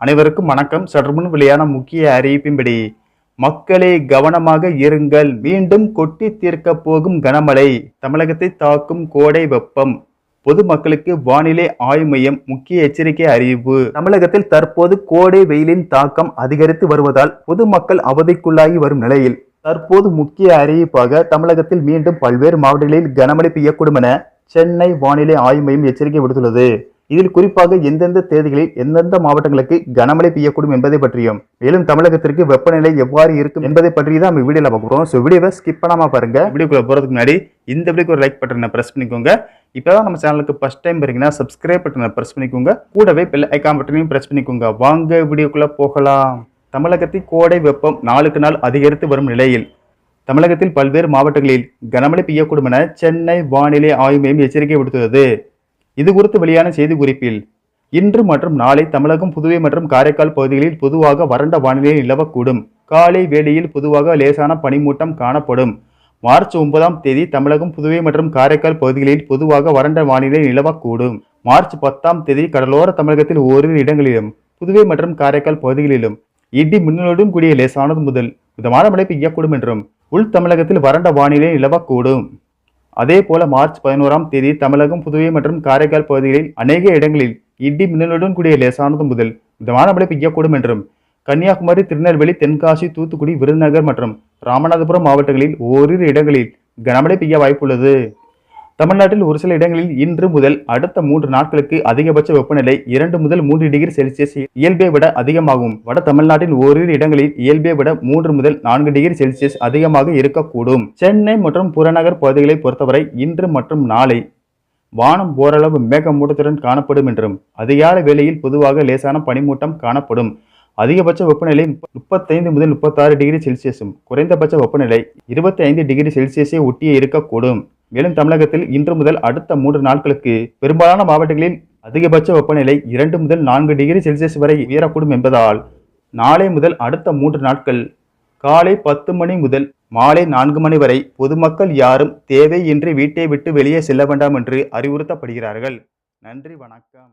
அனைவருக்கும் வணக்கம். சற்றுமுன் வெளியான முக்கிய அறிவிப்பின்படி மக்களே கவனமாக இருங்கள். மீண்டும் கொட்டி தீர்க்க போகும் கனமழை தமிழகத்தை தாக்கும் கோடை வெப்பம். பொதுமக்களுக்கு வானிலை ஆய்வு மையம் முக்கிய எச்சரிக்கை அறிவிப்பு. தமிழகத்தில் தற்போது கோடை வெயிலின் தாக்கம் அதிகரித்து வருவதால் பொதுமக்கள் அவதிக்குள்ளாகி வரும் நிலையில் தற்போது முக்கிய அறிவிப்பாக தமிழகத்தில் மீண்டும் பல்வேறு மாவட்டங்களில் கனமழை பெய்யக்கூடும் என சென்னை வானிலை ஆய்வு மையம் எச்சரிக்கை விடுத்துள்ளது. இதில் குறிப்பாக எந்தெந்த தேதிகளில் எந்தெந்த மாவட்டங்களுக்கு கனமழை பெய்யக்கூடும் என்பதை பற்றியும் மேலும் தமிழகத்திற்கு வெப்பநிலை எவ்வாறு இருக்கும் என்பதை பற்றி தான் நம்ம வீடியோல பார்க்க போகிறோம் ஸோ வீடியோவை ஸ்கிப் பண்ணாமல் பாருங்க. வீடியோக்குள்ள போறதுக்கு முன்னாடி இந்த வீடியோக்கு ஒரு லைக் பட்டனை பிரஸ் பண்ணிக்கோங்க. இப்போதான் நம்ம சேனலுக்கு ஃபஸ்ட் டைம் பாருங்கன்னா சப்ஸ்கிரைப் பட்டனை பிரஸ் பண்ணிக்கோங்க. கூடவே பெல் ஐக்கான் பட்டனையும் பிரஸ் பண்ணிக்கோங்க. வாங்க வீடியோக்குள்ள போகலாம். தமிழகத்தில் கோடை வெப்பம் நாளுக்கு நாள் அதிகரித்து வரும் நிலையில் தமிழகத்தில் பல்வேறு மாவட்டங்களில் கனமழை பெய்யக்கூடும் என சென்னை வானிலை ஆய்வு மையம் எச்சரிக்கை விடுத்துள்ளது. இது குறித்து வெளியான செய்திக்குறிப்பில் இன்று மற்றும் நாளை தமிழகம் புதுவை மற்றும் காரைக்கால் பகுதிகளில் பொதுவாக வறண்ட வானிலை நிலவக்கூடும். காலை வேளையில் பொதுவாக லேசான பனிமூட்டம் காணப்படும். மார்ச் ஒன்பதாம் தேதி தமிழகம் புதுவை மற்றும் காரைக்கால் பகுதிகளில் பொதுவாக வறண்ட வானிலை நிலவக்கூடும். மார்ச் பத்தாம் தேதி கடலோர தமிழகத்தில் ஓரிரு இடங்களிலும் புதுவை மற்றும் காரைக்கால் பகுதிகளிலும் இடி மின்னலுடன் கூடிய லேசானது முதல் மிதமான மழை பெய்யக்கூடும் என்றும் உள் தமிழகத்தில் வறண்ட வானிலை நிலவக்கூடும். அதே போல மார்ச் பதினோராம் தேதி தமிழகம் புதுவை மற்றும் காரைக்கால் பகுதிகளில் அநேக இடங்களில் இடி மின்னலுடன் கூடிய லேசானது முதல் மிதமான மழை பெய்யக்கூடும் என்றும் கன்னியாகுமரி திருநெல்வேலி தென்காசி தூத்துக்குடி விருதுநகர் மற்றும் ராமநாதபுரம் மாவட்டங்களில் ஓரிரு இடங்களில் கனமழை பெய்ய வாய்ப்புள்ளது. தமிழ்நாட்டில் ஒரு சில இடங்களில் இன்று முதல் அடுத்த மூன்று நாட்களுக்கு அதிகபட்ச வெப்பநிலை இரண்டு முதல் மூன்று டிகிரி செல்சியஸ் இயல்பை விட அதிகமாகும். வட தமிழ்நாட்டில் ஓரிரு இடங்களில் இயல்பை விட மூன்று முதல் நான்கு டிகிரி செல்சியஸ் அதிகமாக இருக்கக்கூடும். சென்னை மற்றும் புறநகர் பகுதிகளை பொறுத்தவரை இன்று மற்றும் நாளை வானம் ஓரளவு மேகமூட்டத்துடன் காணப்படும் என்றும் அதிகார வேளையில் பொதுவாக லேசான பனிமூட்டம் காணப்படும். அதிகபட்ச வெப்பநிலை முப்பத்தைந்து முதல் முப்பத்தாறு டிகிரி செல்சியஸும் குறைந்தபட்ச வெப்பநிலை இருபத்தி ஐந்து டிகிரி செல்சியஸை ஒட்டியே இருக்கக்கூடும். மேலும் தமிழகத்தில் இன்று முதல் அடுத்த மூன்று நாட்களுக்கு பெரும்பாலான மாவட்டங்களில் அதிகபட்ச வெப்பநிலை இரண்டு முதல் நான்கு டிகிரி செல்சியஸ் வரை உயரக்கூடும் என்பதால் நாளை முதல் அடுத்த மூன்று நாட்கள் காலை பத்து மணி முதல் மாலை நான்கு மணி வரை பொதுமக்கள் யாரும் தேவையின்றி வீட்டை விட்டு வெளியே செல்ல வேண்டாம் என்று அறிவுறுத்தப்படுகிறார்கள். நன்றி வணக்கம்.